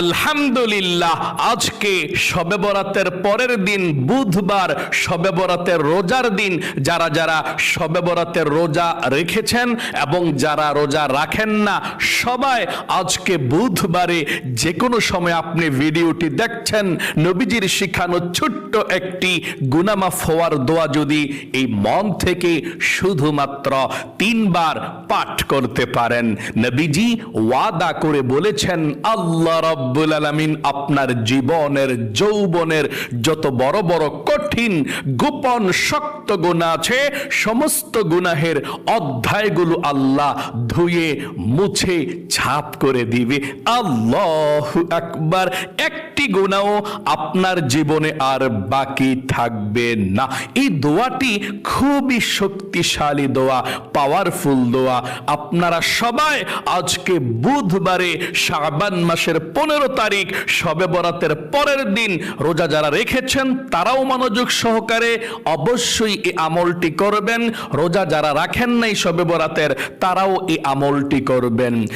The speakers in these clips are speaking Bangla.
আলহামদুলিল্লাহ, আজকে শবে বরাতের পরের দিন, বুধবার শবে বরাতের রোজার দিন, যারা যারা শবে বরাতের রোজা রেখেছেন এবং যারা রোজা রাখেন না, সবাই আজকে বুধবারে যে কোনো সময় আপনি ভিডিওটি দেখছেন, নবীজির শিখানো ছোট্ট একটি গুনামাফ হওয়ার দোয়া যদি এই মন থেকে শুধুমাত্র তিনবার পাঠ করতে পারেন। নবীজি ওয়াদা করে বলেছেন, আল্লাহ রাব্বুল আলামিন আপনার জীবনের যৌবনের যত বড় বড় কঠিন, গোপন, শক্ত গুণা আছে। সমস্ত গুনাহের অধ্যায়গুলো আল্লাহ ধুয়ে, মুছে, ছাপ করে দিবে। আল্লাহ আকবার। একটি গুণাও আপনার জীবনে আর বাকি থাকবে না। এই দোয়াটি খুবই শক্তিশালী দোয়া পাওয়ারফুল দোয়া। আপনারা সবাই আজকে বুধবারে শাবান মাসের পনেরো তারিখ শবে বরাতের পরের দিন রোজা যারা রেখেছেন, তারাও মনোযোগ সহকারে অবশ্যই এই আমলটি করবেন। রোজা যারা রাখেন নাই শবে বরাতের তারাও এই আমলটি করবেন।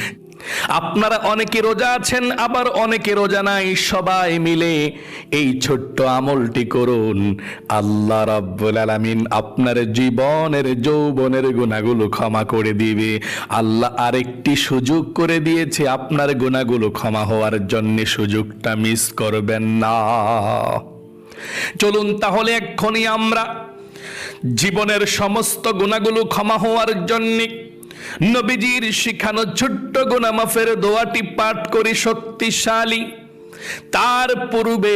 আপনারা অনেকে রোজা আছেন, আবার অনেকে রোজা নাই, সবাই মিলে এই ছোট্ট আমলটি করুন। আল্লাহ রাব্বুল আলামিন আপনার জীবনের, যৌবনের গুণাগুলো ক্ষমা করে দিবে। আল্লাহ আরেকটি সুযোগ করে দিয়েছে, আপনার গুণাগুলো ক্ষমা হওয়ার জন্য সুযোগটা মিস করবেন না। চলুন তাহলে এক্ষুনি আমরা জীবনের সমস্ত গুণাগুলো ক্ষমা হওয়ার জন্যে নবীজির শিখানো ছোট্ট গুণামাফের দোয়াটি পাঠ করি শক্তিশালী। তার পূর্বে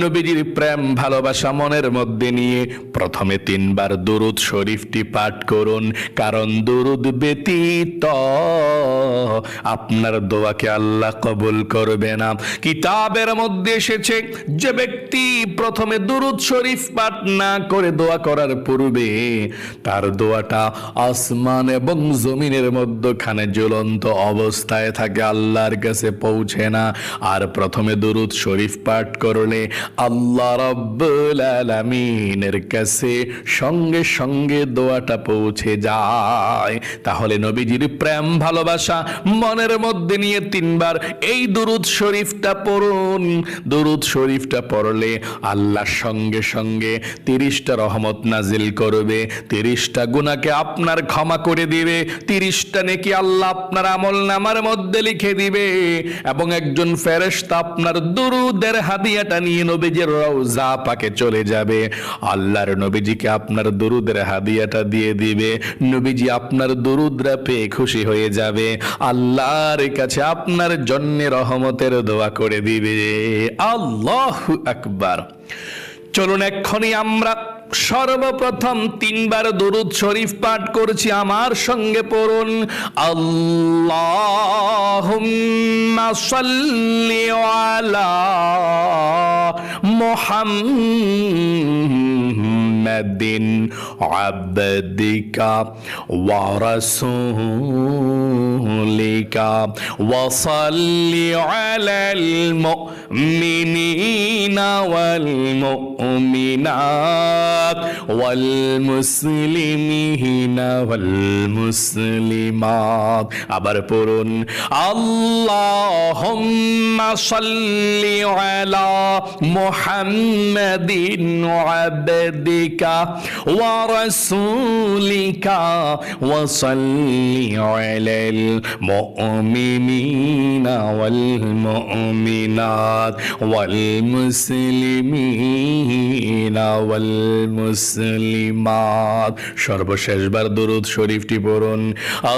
নবীজির প্রেম, ভালোবাসা মনের মধ্যে নিয়ে প্রথমে তিনবার দুরুদ শরীফটি পাঠ করুন। কারণ দুরুদ ব্যতীত আপনার দোয়াকে আল্লাহ কবুল করবে না। কিতাবের মধ্যে এসেছে, যে ব্যক্তি প্রথমে দুরুদ শরীফ পাঠ না করে দোয়া করার পূর্বে তার দোয়াটা আসমান এবং জমিনের মধ্যখানে জ্বলন্ত অবস্থায় থাকে, আল্লাহর কাছে পৌঁছে না। আর প্রথমে দুরুদ শরীফ পাঠ করলে আল্লাহ রাব্বুল আলামিনের কাছে সঙ্গে সঙ্গে দোয়াটা পৌঁছে যায়। তাহলে নবীজির প্রেম, ভালোবাসা মনের মধ্যে নিয়ে তিনবার এই দুরুদ শরীফটা পড়ুন। দুরুদ শরীফটা পড়লে আল্লাহ সঙ্গে সঙ্গে তিরিশটা রহমত নাজিল করবে, তিরিশটা গুণাকে আপনার ক্ষমা করে দিবে, তিরিশটা নেকি আল্লাহ আপনার আমল নামার মধ্যে লিখে দিবে। এবং একজন ফেরেশতা আপনার দুরুদের হাদিয়াটা নিয়ে নবীজির রওজা পাকে চলে যাবে। আল্লাহর নবীজিকে আপনার দুরুদের হাদিয়াটা দিয়ে দিবে। নবীজি আপনার দুরুদরা পেয়ে খুশি হয়ে যাবে। আল্লাহর কাছে আপনার জন্য রহমতের দোয়া করে দিবে। আল্লাহ আকবার। চলুন এক্ষুনি আমরা সর্বপ্রথম তিনবার দরুদ শরীফ পাঠ করছি আমার সঙ্গে পড়ুন। আল্লাহুম্মা সাল্লি আলা মুহাম্মাদিন আবদিকা ওয়া রাসূলিকা ওয়া সাল্লি আলাল মুমিনিনা ওয়াল মুমিনাত والمسلمين والمسلمات আবার পড়ুন আল্লাহুম্মা সাল্লি আলা মুহাম্মাদিন আবদিকা ওয়া রাসূলিকা ওয়া সাল্লি আলাল মুমিনিনা ওয়াল মুমিনাত ওয়াল মুসলিমিনা ওয়াল মুসলিমাত সর্বশেষবার দরুদ শরীফটি পড়ুন।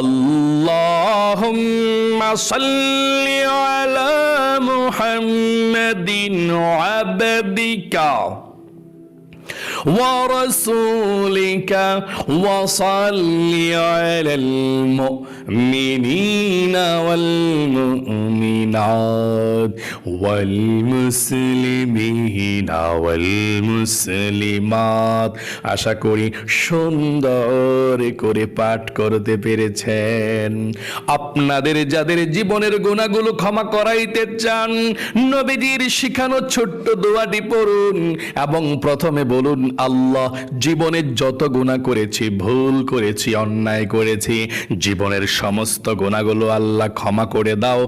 আল্লাহুম্মা সাল্লি محمد عبدك. ورسولك وصل على المؤمنين والمؤمنات والمسلمين والمسلمات আশা করি সুন্দর করে পাঠ করতে পেরেছেন আপনাদের যাদের জীবনের গুণাগুলো ক্ষমা করাইতে চান নবীজির শিখানো ছোট্ট দোয়াটি পড়ুন এবং প্রথমে বলুন আল্লাহ জীবনে যত গুণা করেছি ভুল করেছি অন্যায় করেছি জীবনের সমস্ত গুণাগুলো আল্লাহ ক্ষমা করে দাও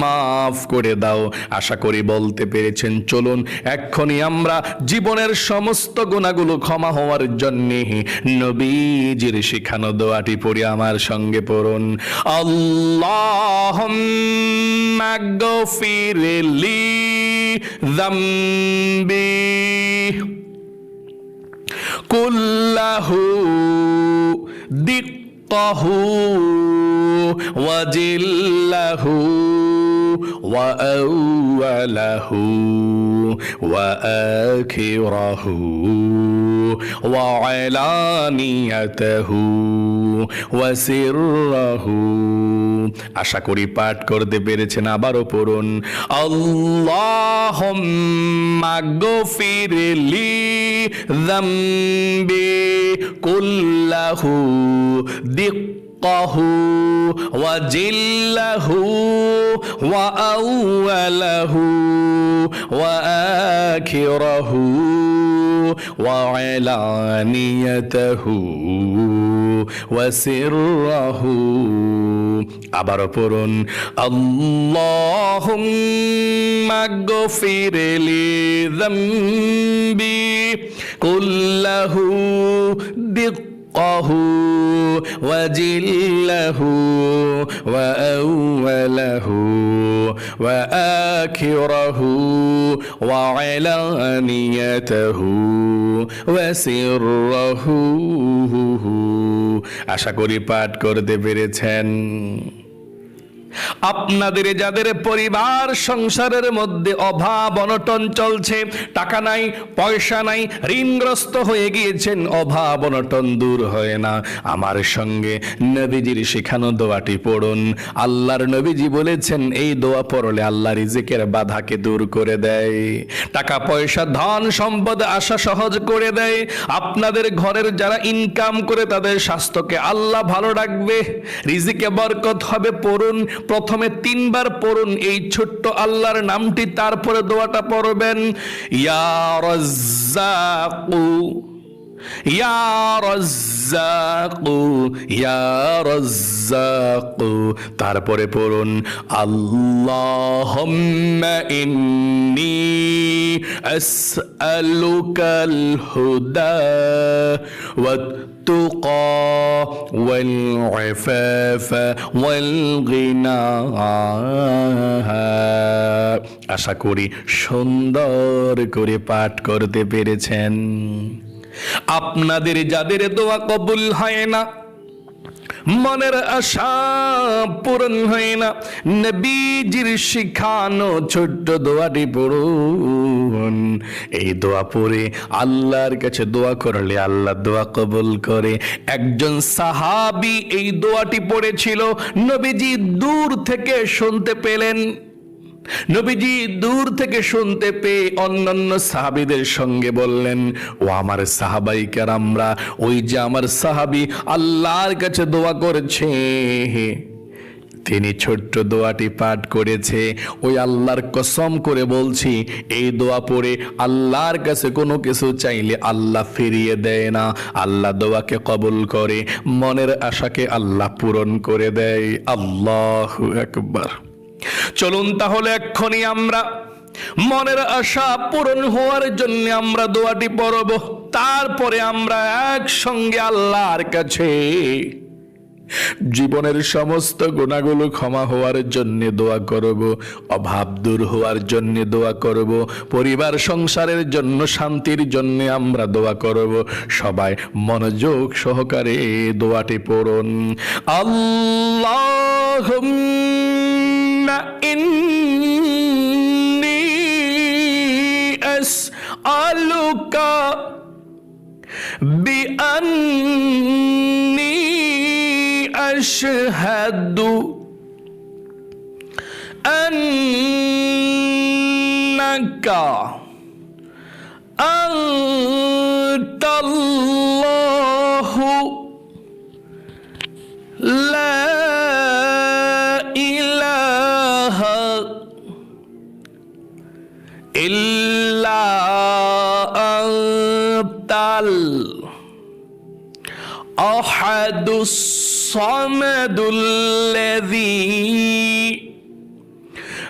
মাফ করে দাও আশা করি বলতে পেরেছেন চলুন এক্ষুনি আমরা জীবনের সমস্ত গুণাগুলো ক্ষমা হওয়ার জন্যে নবীজির শিখানো দোয়াটি পড়ি আমার সঙ্গে পড়ুন আল্লাহ গফিরলি ذنبي কুল্লাহু দিক্কাহু ওয়াজিল্লাহু وأوله وآخره وعلانيته وسره আশা করি পাঠ করতে পেরেছেন আবারও পড়ুন আল্লাহ মাগফিরলি ذنبي كله دقه وجله وأوله وآخره وعلانيته وسره আবারও পড়ুন আল্লাহুম্মা গফির লি যামবি কুল্লাহু دقه وجله وأوله وآخره وعلانيته وسره আশা করি পাঠ করতে পেরেছেন আপনাদের যাদের পরিবার সংসারের মধ্যে অভাব অনটন চলছে, টাকা নাই, পয়সা নাই, ঋণগ্রস্ত হয়ে গিয়েছেন, অভাব অনটন দূর হয় না। আমার সঙ্গে নবীজির শেখানো দোয়াটি পড়ুন। আল্লাহর নবীজি বলেছেন, এই দোয়া পড়লে আল্লাহ রিজিকের বাধাকে দূর করে দেয়। টাকা, পয়সা, ধন, সম্পদ আশা সহজ করে দেয়। আপনাদের ঘরের যারা ইনকাম করে, তাদের স্বাস্থ্যকে আল্লাহ ভালো রাখবে। রিজিকে বরকত হবে, পড়ুন। প্রথমে তিনবার পড়ুন এই ছোট্ট আল্লাহর নামটি তারপরে দোয়াটা পড়বেন ইয়া রাজ্জাকু। তারপরে পড়ুন আল্লাহুম্মা ইন্নী আসআলুকাল হুদা والتقى والعفاف والغنى আশা করি সুন্দর করে পাঠ করতে পেরেছেন আপনাদের যাদের দোয়া কবুল হয় না, মনের আশা পূরণ হয় না, নবীজির শিখানো ছোট্ট দোয়াটি পড়ুন। এই দোয়া পড়ে আল্লাহর কাছে দোয়া করলে আল্লাহ দোয়া কবুল করে। একজন সাহাবি এই দোয়াটি পড়েছিল, নবীজি দূর থেকে শুনতে পেলেন। নবীজি দূর থেকে শুনতে পেয়ে অন্যান্য সাহাবিদের সঙ্গে বললেন, ও আমার সাহাবাই আমরা ওই যে আমার সাহাবি আল্লাহর কাছে দোয়া করছে। তিনি ছোট্ট দোয়াটি পাঠ করেছে, ওই আল্লাহর কসম করে বলছি, এই দোয়া পড়ে আল্লাহর কাছে কোনো কিছু চাইলে আল্লাহ ফিরিয়ে দেয় না। আল্লাহ দোয়াকে কবুল করে, মনের আশাকে আল্লাহ পূরণ করে দেয়। আল্লাহ একবার চলুন তাহলে এক্ষুনি আমরা মনের আশা পূরণ হওয়ার জন্য আমরা দোয়াটি পড়ব। তারপরে আমরা একসঙ্গে আল্লাহর কাছে জীবনের সমস্ত গুণাগুলো ক্ষমা হওয়ার জন্য দোয়া করব, অভাব দূর হওয়ার জন্য দোয়া করব, পরিবার সংসারের জন্য শান্তির জন্য আমরা দোয়া করব, সবাই মনোযোগ সহকারে দোয়াটি পড়ুন। আল্লাহ إني أسألك بأني أشهد أنك أنت الله আহাদুস সামাদুল্লাযী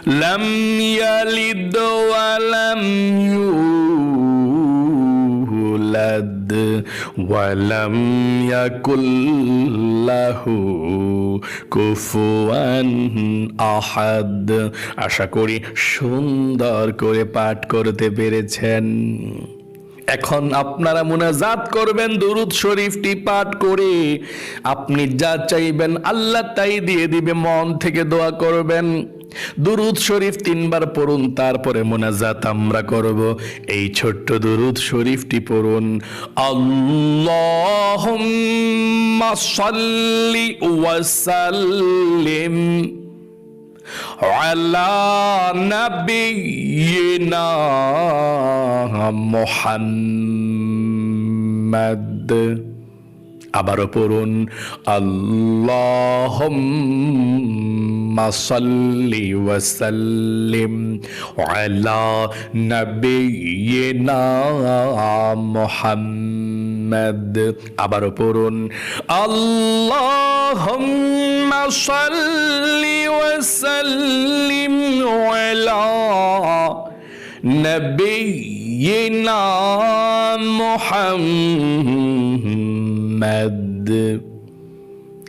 لم يلد ولم يولد ولم يكن له কুফুয়ান আহাদ আশা করি সুন্দর করে পাঠ করতে পেরেছেন এখন আপনারা মুনাজাত করবেন, দুরুদ শরীফটি পাঠ করে। আপনি যা চাইবেন আল্লাহ তাই দিয়ে দিবে, মন থেকে দোয়া করবেন। দুরুদ শরীফ তিনবার পড়ুন, তারপরে মোনাজাত আমরা করব। এই ছোট্ট দুরুদ শরীফটি পড়ুন, আল্লাহুম্মা সাল্লি ওয়া সাল্লিম على نبينا محمد আবারও পড়ুন আল্লাহুম্মা সাল্লি ওয়া সাল্লিম আলা নাবিয়িনা মুহাম্মদ মুহাম্মদ আবারও পড়ুন। আল্লাহুম্মা সাল্লি ওয়া সাল্লিম আলা নবিয়িনা মুহাম্মদ।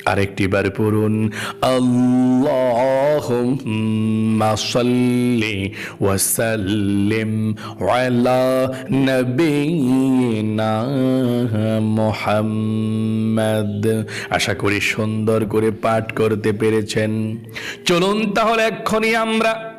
আরেকটি বার পড়ুন, আল্লাহুম্মা সাল্লি ওয়া সাল্লিম আলা নবিয়িনা মুহাম্মদ। আশা করি সুন্দর করে পাঠ করতে পেরেছেন। চলুন তাহলে এক্ষুনি আমরা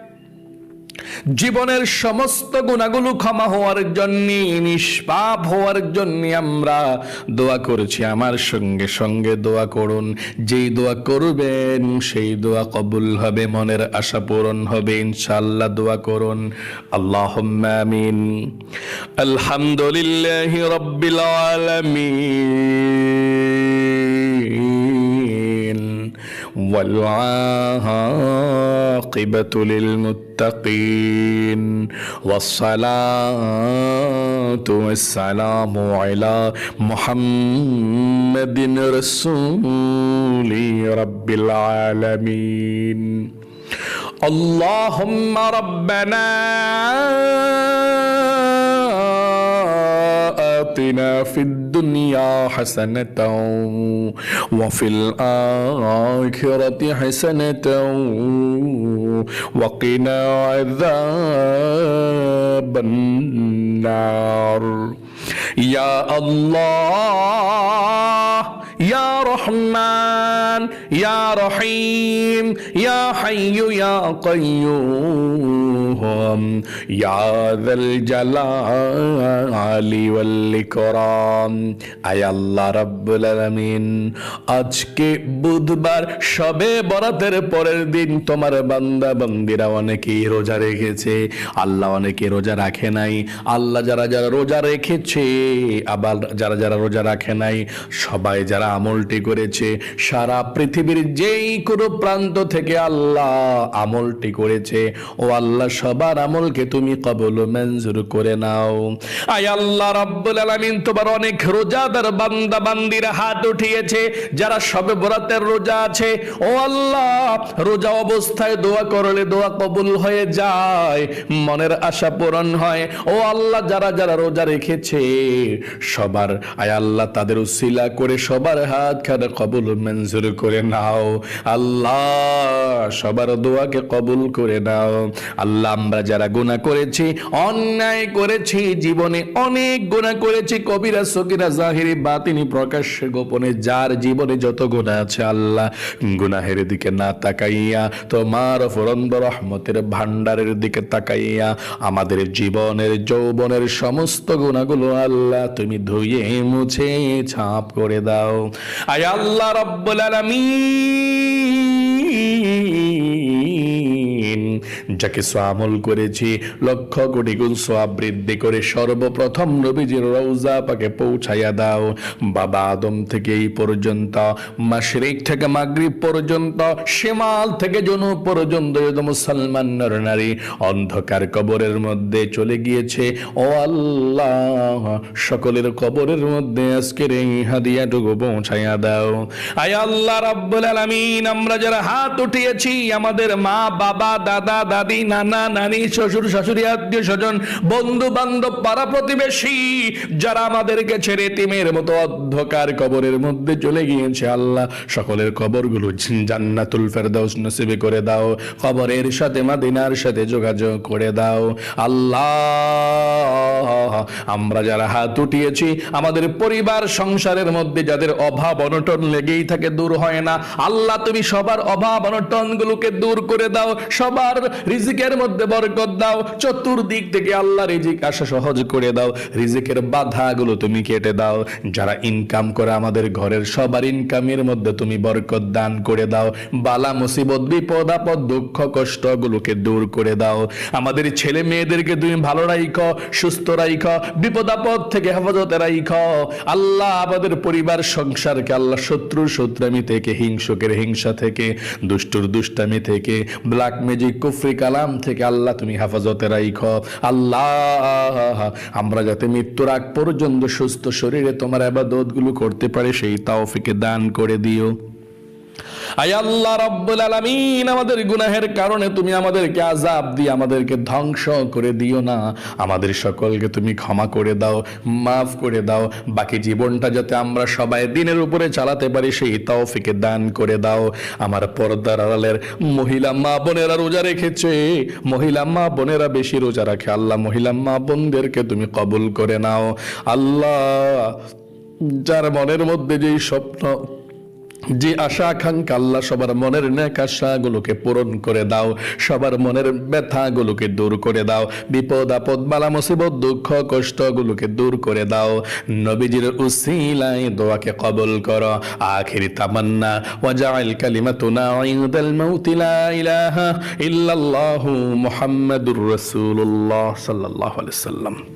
জীবনের সমস্ত গুণাগুলো ক্ষমা হওয়ার জন্য, নিষ্পাপ হওয়ার জন্য আমরা দোয়া করছি। আমার সঙ্গে সঙ্গে দোয়া করুন। যেই দোয়া করবেন, সেই দোয়া কবুল হবে, মনের আশা পূরণ হবে। ইনশাআল্লাহ দোয়া করুন। আল্লাহ আমিন। আলহামদুলিল্লাহ রব্বিল আলামিন। والعاقبة للمتقين والصلاة والسلام على محمد رسول رب العالمين. اللهم ربنا آتنا في الدنيا حسنة وفي الآخرة حسنة وقنا عذاب النار. يا الله ইয়া রহমান, ইয়া রহিম, ইয়া হাইয়ু, ইয়া কাইয়ুম, ইয়া যাল জালালি ওয়াল ইকরাম। আয় আল্লাহ রাব্বুল আলামিন, আজকে বুধবার সবে বরাতের পরের দিন তোমার বান্দা বন্দিরা অনেকেই রোজা রেখেছে, আল্লাহ অনেকে রোজা রাখে নাই, আল্লাহ যারা যারা রোজা রেখেছে, আবার যারা যারা রোজা রাখে নাই, সবাই যারা আমলটি করেছে। সারা পৃথিবীর যেই কোনো প্রান্ত থেকে আল্লাহ আমলটি করেছে। ও আল্লাহ সবার আমলকে তুমি কবল মঞ্জুর করে নাও। আয় আল্লাহ রাব্বুল আলামিন, তোমার অনেক রোজাদার বান্দা বান্দির হাত উঠিয়েছে, যারা সবে বরাতের রোজা আছে। ও আল্লাহ, রোজা অবস্থায় দোয়া করলে দোয়া কবুল হয়ে যায়, মনের আশা পূরণ হয়। ও আল্লাহ, যারা যারা রোজা রেখেছে, সবার, আয় আল্লাহ তাদের উসিলা করে সবার হাত খানা কবুল মঞ্জুর করে নাও। আল্লাহ সবার দোয়াকে কবুল করে নাও। আল্লাহ, আমরা যারা গুনাহ করেছি, অন্যায় করেছি, জীবনে অনেক গুনাহ করেছি, কবিরা সকিরা জাহিরি, বাতিনি, প্রকাশ্যে, গোপনে, যার জীবনে যত গুনাহ আছে, আল্লাহ গুনাহের দিকে না তাকাইয়া, তোমার ফরন্দ রহমতের ভান্ডারের দিকে তাকাইয়া, আমাদের জীবনের, যৌবনের সমস্ত গুণাগুলো আল্লাহ তুমি ধুয়ে মুছে, ছাপ করে দাও। আয় আল্লাহ রব্বুল আলামিন যাকে আমল করেছি, লক্ষ কোটি গুণ সোয়াব বৃদ্ধি করে সর্বপ্রথম নবীজির রৌজা পাকে পৌঁছাইয়া দাও। বাবা আদম থেকে এই পর্যন্ত, মাশরিক থেকে মাগরিব পর্যন্ত সেমাল থেকে জনু পর্যন্ত যত মুসলমান নর নারী অন্ধকার কবরের মধ্যে চলে গিয়েছে, ও আল্লাহ, সকলের কবরের মধ্যে আজকের এই হাদিয়াটুকু পৌঁছাইয়া দাও। আয় আল্লাহ রাব্বুল আলামিন, আমরা যারা হাত উঠিয়েছি, আমাদের মা, বাবা, দাদা দাদি, নানা, নানি, শ্বশুর, শাশুড়ি, আত্মীয় স্বজন বন্ধু বান্ধব পাড়া প্রতিবেশী, যারা আমাদেরকে ছেড়ে তিমের মতো অন্ধকার কবরের মধ্যে চলে গিয়েছে। আল্লাহ, সকলের কবরগুলো জান্নাতুল ফেরদাউস নসিবে করে দাও। কবরের সাথে, মাদিনার সাথে যোগাযোগ করে দাও। আল্লাহ, আমরা যারা হাত উঠিয়েছি, আমাদের পরিবার, সংসারের মধ্যে যাদের অভাব, অনটন লেগেই থাকে, দূর হয় না। আল্লাহ, তুমি সবার অভাব অনটন গুলোকে দূর করে দাও। সবার রিজিকের মধ্যে বরকত দাও, চতুর্দিক থেকে আল্লাহ রিজিক আসা সহজ করে দাও, রিজিকের বাধাগুলো তুমি কেটে দাও, যারা ইনকাম করে আমাদের ঘরের সবার ইনকামের মধ্যে তুমি বরকত দান করে দাও, বালা মুসিবত, বিপদ, আপদ, দুঃখ কষ্ট গুলোকে দূর করে দাও। আমাদের ছেলে মেয়েদেরকে তুমি ভালো রাইখো, সুস্থ রাইখো, বিপদ, আপদ থেকে হেফাজতে রাইখ। আল্লাহ আমাদের পরিবার, সংসারকে আল্লাহ শত্রু শত্রামি থেকে, হিংসকের হিংসা থেকে, দুষ্টুর দুষ্টামি থেকে ব্ল্যাক ম্যাজিক কুফরি কালাম থেকে আল্লাহ তুমি হেফাজতে রাইখ আল্লাহ, আমরা যাতে মৃত্যুর আগ পর্যন্ত সুস্থ শরীরে তোমার আবাদতগুলো করতে পারে, সেই তাওফিকে দান করে দিও। আল্লাহ রব্বুল আলামিন, আমাদের গুনাহের কারণে তুমি আমাদেরকে আজাব দিয়ে আমাদেরকে ধ্বংস করে দিও না। আমাদের সকলকে তুমি ক্ষমা করে দাও, মাফ করে দাও। বাকি জীবনটা যাতে আমরা সবাই দিনের উপরে চালাতে পারি, সেই তৌফিকে দান করে দাও। আমার পর্দার আড়ালের মহিলা মা বোনেরা রোজা রেখেছে। মহিলা মা বোনেরা বেশি রোজা রাখে। আল্লাহ মহিলা মা বোনদেরকে তুমি কবুল করে নাও। আল্লাহ, যার মনের মধ্যে যেই স্বপ্ন যে আশা আকাঙ্ক্ষা আল্লাহ, সবার মনের নেক আশাগুলোকে পূরণ করে দাও, সবার মনের ব্যথাগুলোকে দূর করে দাও, বিপদ, আপদ, বালা, মুসিবত, দুঃখ, কষ্টগুলোকে দূর করে দাও। নবীজির উসিলাই দোয়াকে কবুল করো। আখিরি তামান্না ওয়াজাইল কালিমাতুনা ইনদাল মাউতি লা ইলাহা ইল্লাল্লাহু মুহাম্মাদুর রাসূলুল্লাহ সাল্লাল্লাহু আলাইহি সাল্লাম